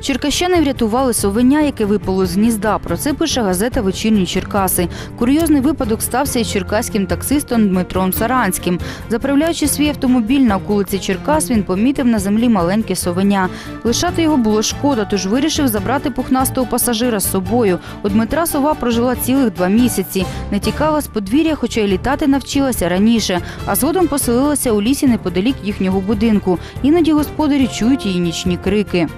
Черкащани врятували совеня, яке випало з гнізда. Про це пише газета Вечірні Черкаси. Курйозний випадок стався із черкаським таксистом Дмитром Саранським. Заправляючи свій автомобіль на околиці Черкас, він помітив на землі маленьке совеня. Лишати його було шкода, тож вирішив забрати пухнастого пасажира з собою. У Дмитра сова прожила цілих два місяці. Не тікала з подвір'я, хоча й літати навчилася раніше, а згодом поселилася у лісі неподалік їхнього будинку. Іноді господарі чують її нічні крики.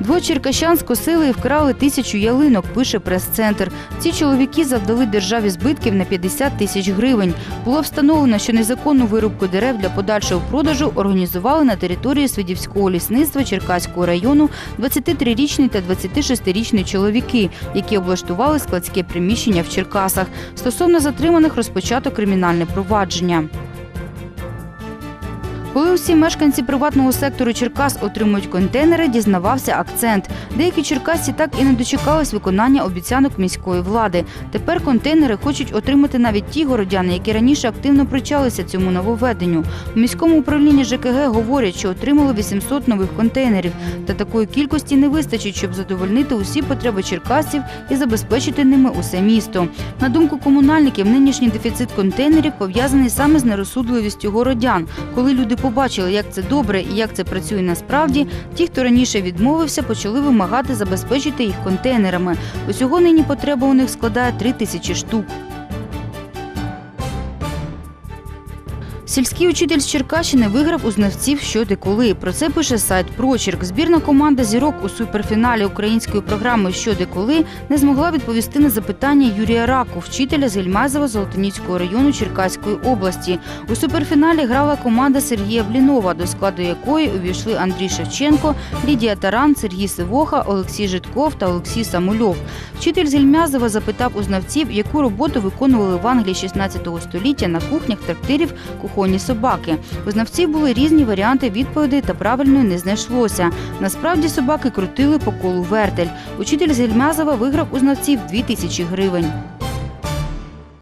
Двоє черкащан скосили і вкрали тисячу ялинок, пише прес-центр. Ці чоловіки завдали державі збитків на 50 тисяч гривень. Було встановлено, що незаконну вирубку дерев для подальшого продажу організували на території Свидівського лісництва Черкаського району 23-річний та 26-річний чоловіки, які облаштували складське приміщення в Черкасах. Стосовно затриманих розпочато кримінальне провадження. Коли усі мешканці приватного сектору Черкас отримують контейнери, дізнавався акцент. Деякі черкасці так і не дочекались виконання обіцянок міської влади. Тепер контейнери хочуть отримати навіть ті городяни, які раніше активно причалися цьому нововведенню. У міському управлінні ЖКГ говорять, що отримали 800 нових контейнерів. Та такої кількості не вистачить, щоб задовольнити усі потреби черкасців і забезпечити ними усе місто. На думку комунальників, нинішній дефіцит контейнерів пов'язаний саме з нерозсудливістю городян. Коли люди побачили, як це добре і як це працює насправді, ті, хто раніше відмовився, почали вимагати забезпечити їх контейнерами. Усього нині потреба у них складає три тисячі штук. Сільський учитель з Черкащини виграв у знавців що де коли. Про це пише сайт Прочерк. Збірна команда зірок у суперфіналі української програми Що де коли не змогла відповісти на запитання Юрія Раку, вчителя з Гельмазова Золотоніцького району Черкаської області. У суперфіналі грала команда Сергія Блінова, до складу якої увійшли Андрій Шевченко, Лідія Таран, Сергій Сивоха, Олексій Житков та Олексій Самульов. Вчитель з Гельмязова запитав у знавців, яку роботу виконували в Англії 16 століття на кухнях трактирів кухонні собаки. У знавців були різні варіанти відповідей та правильної не знайшлося. Насправді собаки крутили по колу вертель. Учитель з Гельмязова виграв у знавців 2 тисячі гривень.